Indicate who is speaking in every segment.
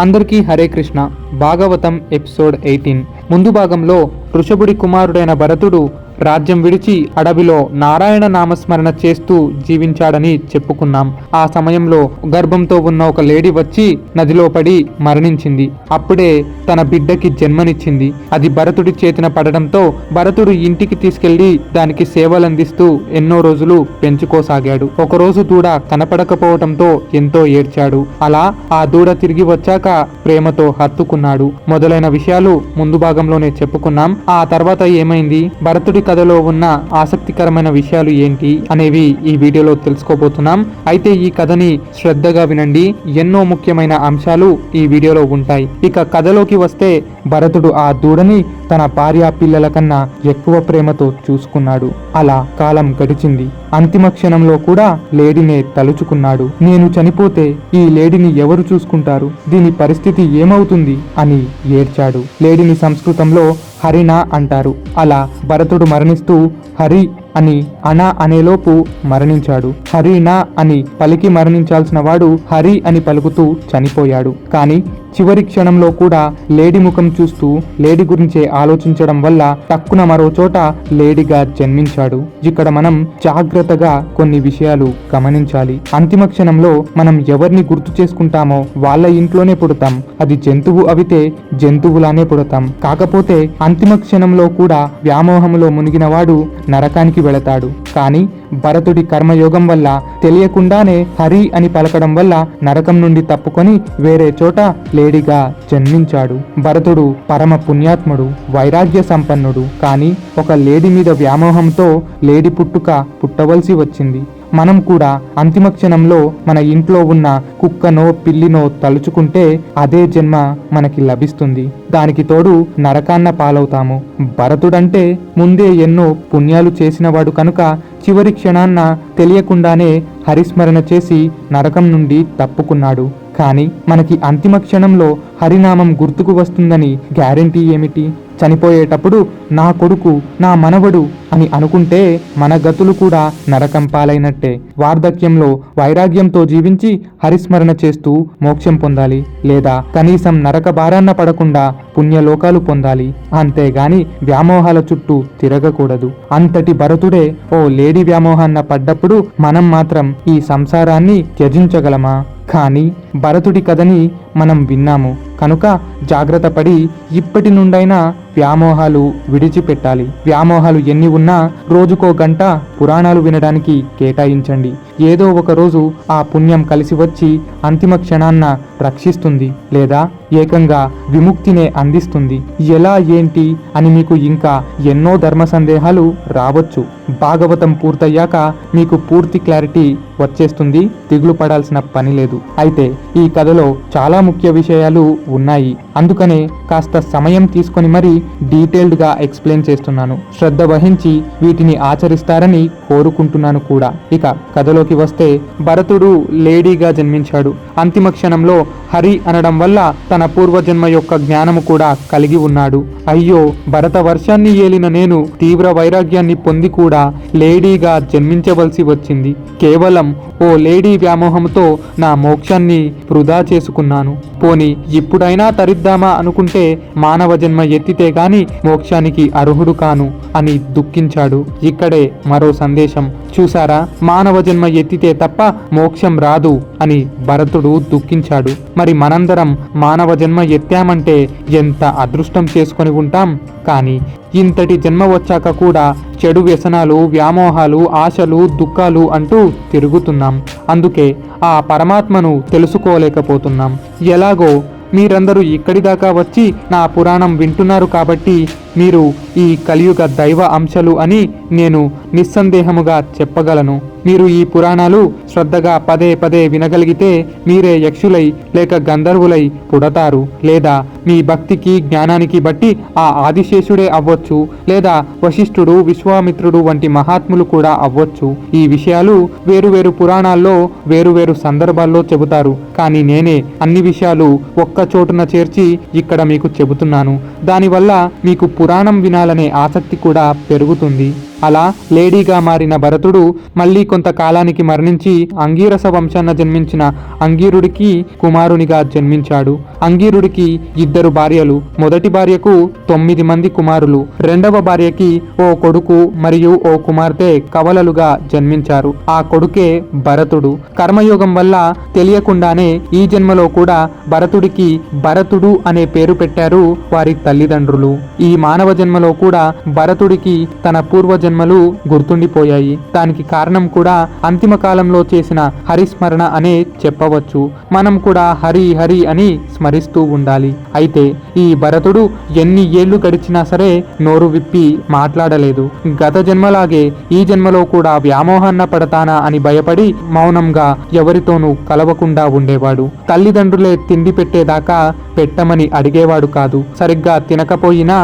Speaker 1: అందరికీ Hare Krishna. Bhagavatam episode eighteen. ముందు భాగంలో ఋషభుడి కుమారుడైన భరతుడు రాజ్యం విడిచి అడవిలో నారాయణ నామస్మరణ చేస్తూ జీవించాడని చెప్పుకున్నాం. ఆ సమయంలో గర్భంతో ఉన్న ఒక లేడీ వచ్చి నదిలో పడి మరణించింది. అప్పుడే తన బిడ్డకి జన్మనిచ్చింది. అది భరతుడి చేతిన పడడంతో భరతుడు ఇంటికి తీసుకెళ్ళి దానికి సేవలందిస్తూ ఎన్నో రోజులు పెంచుకోసాగాడు. ఒకరోజు దూడ కనపడకపోవటంతో ఎంతో ఏడ్చాడు. అలా ఆ దూడ తిరిగి వచ్చాక ప్రేమతో హత్తుకున్నాడు. మొదలైన విషయాలు ముందు భాగంలోనే చెప్పుకున్నాం. ఆ తర్వాత ఏమైంది? భరతుడి కథలో ఉన్న ఆసక్తికరమైన విషయాలు ఏంటి అనేవి ఈ వీడియోలో తెలుసుకోబోతున్నాం. అయితే ఈ కథని శ్రద్ధగా వినండి. ఎన్నో ముఖ్యమైన అంశాలు ఈ వీడియోలో ఉంటాయి. ఇక కథలోకి వస్తే భరతుడు ఆ దూడని తన భార్య పిల్లల కన్నా ఎక్కువ ప్రేమతో చూసుకున్నాడు. అలా కాలం గడిచింది. అంతిమ క్షణంలో కూడా లేడీనే తలుచుకున్నాడు. నేను చనిపోతే ఈ లేడీని ఎవరు చూసుకుంటారు? దీని పరిస్థితి ఏమవుతుంది? అని ఏడ్చాడు. లేడీని సంస్కృతంలో హరిణ అంటారు. అలా భరతుడు మరణిస్తూ హరి అని అన అనేలోపు మరణించాడు. హరినా అని పలికి మరణించాల్సిన వాడు హరి అని పలుకుతూ చనిపోయాడు. కానీ చివరి క్షణంలో కూడా లేడీ ముఖం చూస్తూ లేడీ గురించే ఆలోచించడం వల్ల తక్కున మరో చోట లేడీగా జన్మించాడు. ఇక్కడ మనం జాగ్రత్తగా కొన్ని విషయాలు గమనించాలి. అంతిమ క్షణంలో మనం ఎవరిని గుర్తు చేసుకుంటామో వాళ్ళ ఇంట్లోనే పుడతాం. అది జంతువు అవితే జంతువులానే పుడతాం. కాకపోతే అంతిమ క్షణంలో కూడా వ్యామోహంలో మునిగిన వాడు నరకానికి వెళతాడు. కానీ భరతుడి కర్మయోగం వల్ల తెలియకుండానే హరి అని పలకడం వల్ల నరకం నుండి తప్పుకొని వేరే చోట లే లేడిగా జన్మించాడు. భరతుడు పరమ పుణ్యాత్ముడు వైరాగ్య సంపన్నుడు. కానీ ఒక లేడి మీద వ్యామోహంతో లేడి పుట్టుక పుట్టవలసి వచ్చింది. మనం కూడా అంతిమ క్షణంలో మన ఇంట్లో ఉన్న కుక్కనో పిల్లినో తలుచుకుంటే అదే జన్మ మనకి లభిస్తుంది. దానికి తోడు నరకాన్న పాలవుతాము. భరతుడంటే ముందే ఎన్నో పుణ్యాలు చేసినవాడు కనుక చివరి క్షణాన్న తెలియకుండానే హరిస్మరణ చేసి నరకం నుండి తప్పుకున్నాడు. కానీ మనకి అంతిమ క్షణంలో హరినామం గుర్తుకు వస్తుందని గ్యారెంటీ ఏమిటి? చనిపోయేటప్పుడు నా కొడుకు నా మనవడు అని అనుకుంటే మన గతులు కూడా నరకం పాలైనట్టే. వార్ధక్యంలో వైరాగ్యంతో జీవించి హరిస్మరణ చేస్తూ మోక్షం పొందాలి. లేదా కనీసం నరక భారాన్న పడకుండా పుణ్యలోకాలు పొందాలి. అంతేగాని వ్యామోహాల చుట్టూ తిరగకూడదు. అంతటి భరతుడే ఓ లేడీ వ్యామోహాన్న పడ్డప్పుడు మనం మాత్రం ఈ సంసారాన్ని త్యజించగలమా? కానీ భరతుడి కథని మనం విన్నాము. కనుక జాగ్రత్త పడి ఇప్పటి నుండైనా వ్యామోహాలు విడిచిపెట్టాలి. వ్యామోహాలు ఎన్ని ఉన్నా రోజుకో గంట పురాణాలు వినడానికి కేటాయించండి. ఏదో ఒక రోజు ఆ పుణ్యం కలిసి వచ్చి అంతిమ క్షణాన్న రక్షిస్తుంది లేదా ఏకంగా విముక్తినే అందిస్తుంది. ఎలా ఏంటి అని మీకు ఇంకా ఎన్నో ధర్మ సందేహాలు రావచ్చు. భాగవతం పూర్తయ్యాక మీకు పూర్తి క్లారిటీ వచ్చేస్తుంది. దిగులు పడాల్సిన పని లేదు. అయితే ఈ కథలో చాలా ముఖ్య విషయాలు ఉన్నాయి. అందుకనే కాస్త సమయం తీసుకొని మరీ డీటెయిల్డ్గా ఎక్స్ప్లెయిన్ చేస్తున్నాను. శ్రద్ధ వహించి వీటిని ఆచరిస్తారని కోరుకుంటున్నాను కూడా. ఇక కథలోకి వస్తే భరతుడు లేడీగా జన్మించాడు. అంతిమ క్షణంలో హరి అనడం వల్ల తన పూర్వజన్మ యొక్క జ్ఞానము కూడా కలిగి ఉన్నాడు. అయ్యో భరత వర్షాన్ని ఏలిన నేను తీవ్ర వైరాగ్యాన్ని పొంది కూడా లేడీగా జన్మించవలసి వచ్చింది. కేవలం ఓ లేడీ వ్యామోహంతో నా మోక్షాన్ని వృధా చేసుకున్నాను. పోని ఇప్పుడైనా తరిద్దామా అనుకుంటే మానవ జన్మ ఎత్తితే గాని మోక్షానికి అర్హుడు కాను అని దుఃఖించాడు. ఇక్కడే మరో సందేశం. చూసారా మానవ జన్మ ఎత్తితే తప్ప మోక్షం రాదు అని భరతుడు దుఃఖించాడు. మరి మనందరం మానవ జన్మ ఎత్తామంటే ఎంత అదృష్టం చేసుకొని ఉంటాం? కానీ ఇంతటి జన్మ వచ్చాక కూడా చెడు వ్యసనాలు వ్యామోహాలు ఆశలు దుఃఖాలు అంటూ తిరుగుతున్నాం. అందుకే ఆ పరమాత్మను తెలుసుకోలేకపోతున్నాం. ఎలాగో మీరందరూ ఇక్కడి దాకా వచ్చి నా పురాణం వింటున్నారు కాబట్టి మీరు ఈ కలియుగ దైవ అంశాలు అని నేను నిస్సందేహముగా చెప్పగలను. మీరు ఈ పురాణాలు శ్రద్ధగా పదే పదే వినగలిగితే మీరే యక్షులై లేక గంధర్వులై పుడతారు. లేదా మీ భక్తికి జ్ఞానానికి బట్టి ఆ ఆదిశేషుడే అవ్వచ్చు. లేదా వశిష్ఠుడు విశ్వామిత్రుడు వంటి మహాత్ములు కూడా అవ్వచ్చు. ఈ విషయాలు వేరువేరు పురాణాల్లో వేరువేరు సందర్భాల్లో చెబుతారు. కానీ నేనే అన్ని విషయాలు ఒక్క చోటున చేర్చి ఇక్కడ మీకు చెబుతున్నాను. దానివల్ల మీకు పురాణం వినాలనే ఆసక్తి కూడా పెరుగుతుంది. అలా లేడీగా మారిన భరతుడు మళ్ళీ కొంతకాలానికి మరణించి అంగీరస వంశాన జన్మించిన అంగీరుడికి కుమారునిగా జన్మించాడు. అంగీరుడికి ఇద్దరు భార్యలు మొదటి భార్యకు తొమ్మిది మంది కుమారులు రెండవ భార్యకి ఓ కొడుకు మరియు ఓ కుమార్తె కవలలుగా జన్మించారు. ఆ కొడుకే భరతుడు. కర్మయోగం వల్ల తెలియకుండానే ఈ జన్మలో కూడా భరతుడికి భరతుడు అనే పేరు పెట్టారు వారి తల్లిదండ్రులు. ఈ మానవ జన్మలో కూడా భరతుడికి తన పూర్వ జన్మలు గుర్తుండిపోయాయి. దానికి కారణం కూడా అంతిమ కాలంలో చేసిన హరిస్మరణ అనే చెప్పవచ్చు. మనం కూడా హరి హరి అని స్మరిస్తూ ఉండాలి. అయితే ఈ భరతుడు ఎన్ని ఏళ్ళు గడిచినా సరే నోరు విప్పి మాట్లాడలేదు. గత జన్మలాగే ఈ జన్మలో కూడా వ్యామోహాన్న పడతానా అని భయపడి మౌనంగా ఎవరితోనూ కలవకుండా ఉండేవాడు. తల్లిదండ్రులే తిండి పెట్టేదాకా పెట్టమని అడిగేవాడు కాదు. సరిగ్గా తినకపోయినా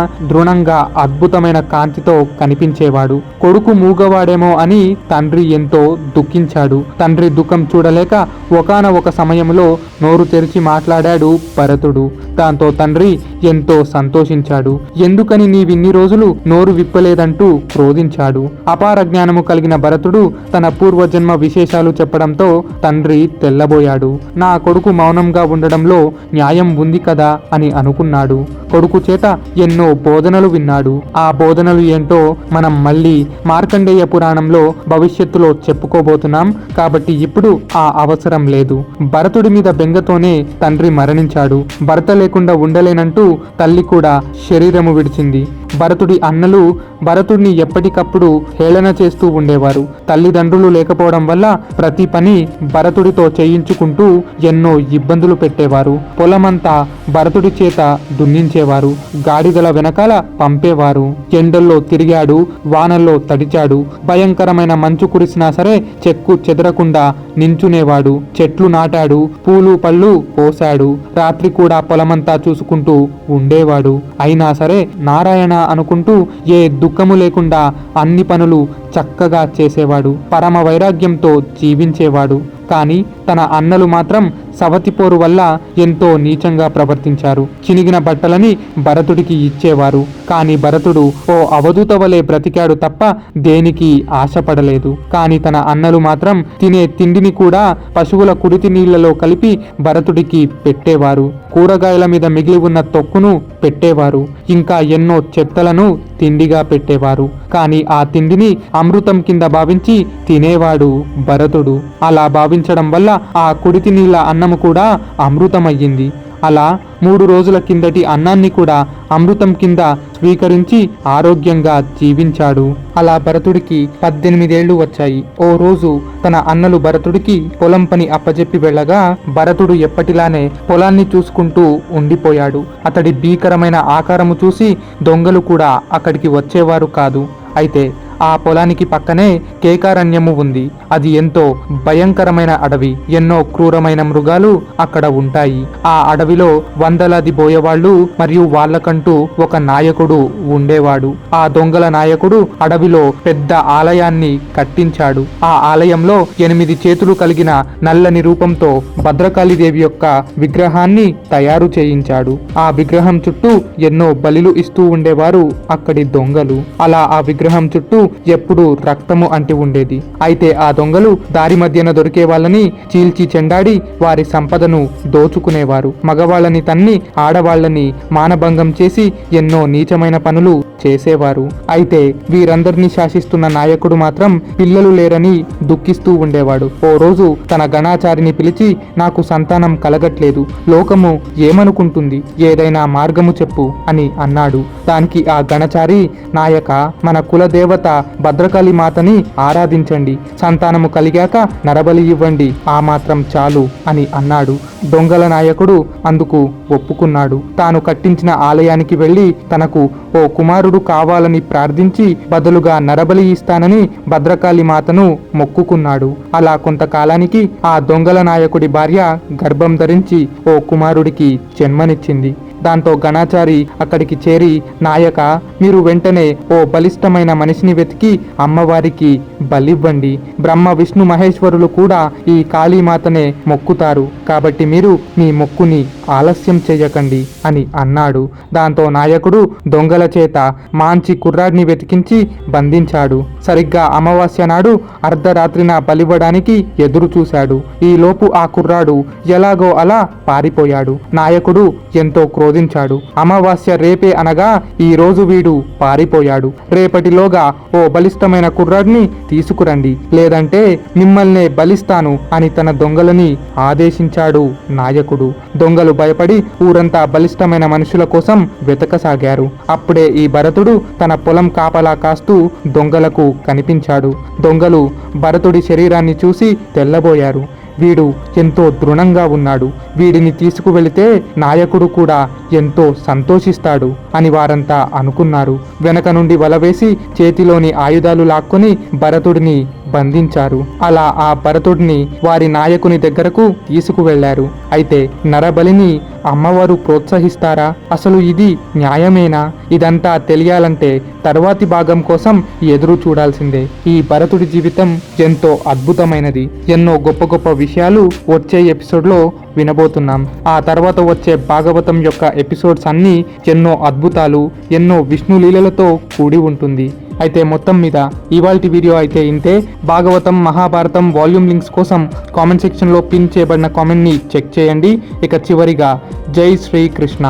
Speaker 1: దారుణంగా అద్భుతమైన కాంతితో కనిపించేవాడు. కొడుకు మూగవాడేమో అని తండ్రి ఎంతో దుఃఖించాడు. తండ్రి దుఃఖం చూడలేక ఒకాన ఒక సమయంలో నోరు తెరిచి మాట్లాడాడు భరతుడు. దాంతో తండ్రి ఎంతో సంతోషించాడు. ఎందుకని నీవిన్ని రోజులు నోరు విప్పలేదంటూ క్రోధించాడు. అపార జ్ఞానము కలిగిన భరతుడు తన పూర్వజన్మ విశేషాలు చెప్పడంతో తండ్రి తెల్లబోయాడు. నా కొడుకు మౌనంగా ఉండడంలో న్యాయం ఉంది కదా అని అనుకున్నాడు. కొడుకు చేత ఎన్నో బోధనలు విన్నాడు. ఆ బోధనలు ఏంటో మనం మళ్ళీ మార్కండేయ పురాణంలో భవిష్యత్తులో చెప్పుకోబోతున్నాం. కాబట్టి ఇప్పుడు ఆ అవసరం లేదు. భరతుడి మీద బెంగతోనే తండ్రి మరణించాడు. భర్త లేకుండా ఉండలేనంటూ తల్లి కూడా శరీరము విడిచింది. భరతుడి అన్నలు భరతుడిని ఎప్పటికప్పుడు హేళన చేస్తూ ఉండేవారు. తల్లిదండ్రులు లేకపోవడం వల్ల ప్రతి పని భరతుడితో చేయించుకుంటూ ఎన్నో ఇబ్బందులు పెట్టేవారు. పొలమంతా భరతుడి చేత దున్నించేవారు. గాడిదల వెనకాల పంపేవారు. ఎండల్లో తిరిగాడు వానల్లో తడిచాడు. భయంకరమైన మంచు కురిసినా సరే చెక్కు చెదరకుండా నించునేవాడు. చెట్లు నాటాడు పూలు పళ్ళు పోశాడు రాత్రి కూడా పొలమంతా చూసుకుంటూ ఉండేవాడు. అయినా సరే నారాయణ అనుకుంటూ ఏ దుఃఖము లేకుండా అన్ని పనులు చక్కగా చేసేవాడు పరమ వైరాగ్యంతో జీవించేవాడు. కానీ తన అన్నలు మాత్రం సవతిపోరు వల్ల ఎంతో నీచంగా ప్రవర్తించారు. చినిగిన బట్టలని భరతుడికి ఇచ్చేవారు. కానీ భరతుడు ఓ అవధూత వలె బ్రతికాడు తప్ప దేనికి ఆశపడలేదు. కానీ తన అన్నలు మాత్రం తినే తిండిని కూడా పశువుల కుడితి నీళ్ళలో కలిపి భరతుడికి పెట్టేవారు. కూరగాయల మీద మిగిలి ఉన్న తొక్కును పెట్టేవారు. ఇంకా ఎన్నో చెత్తలను తిండిగా పెట్టేవారు. కానీ ఆ తిండిని అమృతం కింద భావించి తినేవాడు భరతుడు. అలా భావించడం వల్ల ఆ కుడితి నీళ్ళ అన్నము కూడా అమృతమయ్యింది. అలా మూడు రోజుల కిందటి అన్నాన్ని కూడా అమృతం కింద స్వీకరించి ఆరోగ్యంగా జీవించాడు. అలా భరతుడికి పద్దెనిమిదేళ్ళు వచ్చాయి. ఓ రోజు తన అన్నలు భరతుడికి పొలం పని అప్పజెప్పి వెళ్ళగా భరతుడు ఎప్పటిలానే పొలాన్ని చూసుకుంటూ ఉండిపోయాడు. అతడి భీకరమైన ఆకారము చూసి దొంగలు కూడా అక్కడికి వచ్చేవారు కాదు. అయితే ఆ పొలానికి పక్కనే కేకారణ్యము ఉంది. అది ఎంతో భయంకరమైన అడవి. ఎన్నో క్రూరమైన మృగాలు అక్కడ ఉంటాయి. ఆ అడవిలో వందలాది బోయవాళ్ళు మరియు వాళ్ళకంటూ ఒక నాయకుడు ఉండేవాడు. ఆ దొంగల నాయకుడు అడవిలో పెద్ద ఆలయాన్ని కట్టించాడు. ఆ ఆలయంలో ఎనిమిది చేతులు కలిగిన నల్లని రూపంతో భద్రకాళీదేవి యొక్క విగ్రహాన్ని తయారు చేయించాడు. ఆ విగ్రహం చుట్టూ ఎన్నో బలిలు ఇస్తూ ఉండేవారు అక్కడి దొంగలు. అలా ఆ విగ్రహం చుట్టూ ఎప్పుడూ రక్తము అంటి ఉండేది. అయితే ఆ దొంగలు దారి మధ్యన దొరికే వాళ్ళని చీల్చి చెండాడి వారి సంపదను దోచుకునేవారు. మగవాళ్ళని తన్ని ఆడవాళ్ళని మానభంగం చేసి ఎన్నో నీచమైన పనులు చేసేవారు. అయితే వీరందరినీ శాసిస్తున్న నాయకుడు మాత్రం పిల్లలు లేరని దుఃఖిస్తూ ఉండేవాడు. ఓ రోజు తన గణాచారిని పిలిచి నాకు సంతానం కలగట్లేదు. లోకము ఏమనుకుంటుంది? ఏదైనా మార్గము చెప్పు అని అన్నాడు. దానికి ఆ గణచారి నాయక మన కులదేవత భద్రకాళి మాతని ఆరాధించండి. సంతానము కలిగాక నరబలి ఇవ్వండి. ఆ మాత్రం చాలు అని అన్నాడు. దొంగల నాయకుడు అందుకు ఒప్పుకున్నాడు. తాను కట్టించిన ఆలయానికి వెళ్ళి తనకు ఓ కుమారుడు కావాలని ప్రార్థించి బదులుగా నరబలి ఇస్తానని భద్రకాళి మాతను మొక్కుకున్నాడు. అలా కొంతకాలానికి ఆ దొంగల నాయకుడి భార్య గర్భం ధరించి ఓ కుమారుడికి జన్మనిచ్చింది. దాంతో గణాచారి అక్కడికి చేరి నాయక మీరు వెంటనే ఓ బలిష్టమైన మనిషిని వెతికి అమ్మవారికి బలివ్వండి. బ్రహ్మ విష్ణు మహేశ్వరులు కూడా ఈ కాళీమాతనే మొక్కుతారు. కాబట్టి మీరు మీ మొక్కుని ఆలస్యం చేయకండి అని అన్నాడు. దాంతో నాయకుడు దొంగల చేత మాంచి కుర్రాడిని వెతికించి బంధించాడు. సరిగ్గా అమావాస్య నాడు అర్ధరాత్రిన బలివ్వడానికి ఎదురు చూశాడు ఈలోపు ఆ కుర్రాడు ఎలాగో అలా పారిపోయాడు. నాయకుడు ఎంతో శోధించాడు. అమావాస్య రేపే అనగా ఈ రోజు వీడు పారిపోయాడు. రేపటిలోగా ఓ బలిష్టమైన కుర్రాడిని తీసుకురండి. లేదంటే మిమ్మల్నే బలిస్తాను అని తన దొంగలని ఆదేశించాడు నాయకుడు. దొంగలు భయపడి ఊరంతా బలిష్టమైన మనుషుల కోసం వెతకసాగారు. అప్పుడే ఈ భరతుడు తన పొలం కాపలా కాస్తూ దొంగలకు కనిపించాడు. దొంగలు భరతుడి శరీరాన్ని చూసి తెల్లబోయారు. వీడు ఎంతో దృఢంగా ఉన్నాడు. వీడిని తీసుకువెళితే నాయకుడు కూడా ఎంతో సంతోషిస్తాడు అని వారంతా అనుకున్నారు. వెనక నుండి వలవేసి చేతిలోని ఆయుధాలు లాక్కొని భరతుడిని బంధించారు. అలా ఆ భరతుడిని వారి నాయకుని దగ్గరకు తీసుకువెళ్ళారు అయితే నరబలిని అమ్మవారు ప్రోత్సహిస్తారా? అసలు ఇది న్యాయమేనా? ఇదంతా తెలియాలంటే తర్వాతి భాగం కోసం ఎదురు చూడాల్సిందే. ఈ భరతుడి జీవితం ఎంతో అద్భుతమైనది. ఎన్నో గొప్ప గొప్ప విషయాలు వచ్చే ఎపిసోడ్లో వినబోతున్నాం. ఆ తర్వాత వచ్చే భాగవతం యొక్క ఎపిసోడ్స్ అన్నీ ఎన్నో అద్భుతాలు ఎన్నో విష్ణు లీలలతో కూడి ఉంటుంది. అయితే మొత్తం మీద ఇవాల్టి వీడియో అయితే ఇంతే. భాగవతం మహాభారతం వాల్యూమ్ లింక్స్ కోసం కామెంట్ సెక్షన్లో పిన్ చేయబడిన కామెంట్ని చెక్ చేయండి. ఇక చివరిగా జై శ్రీకృష్ణ.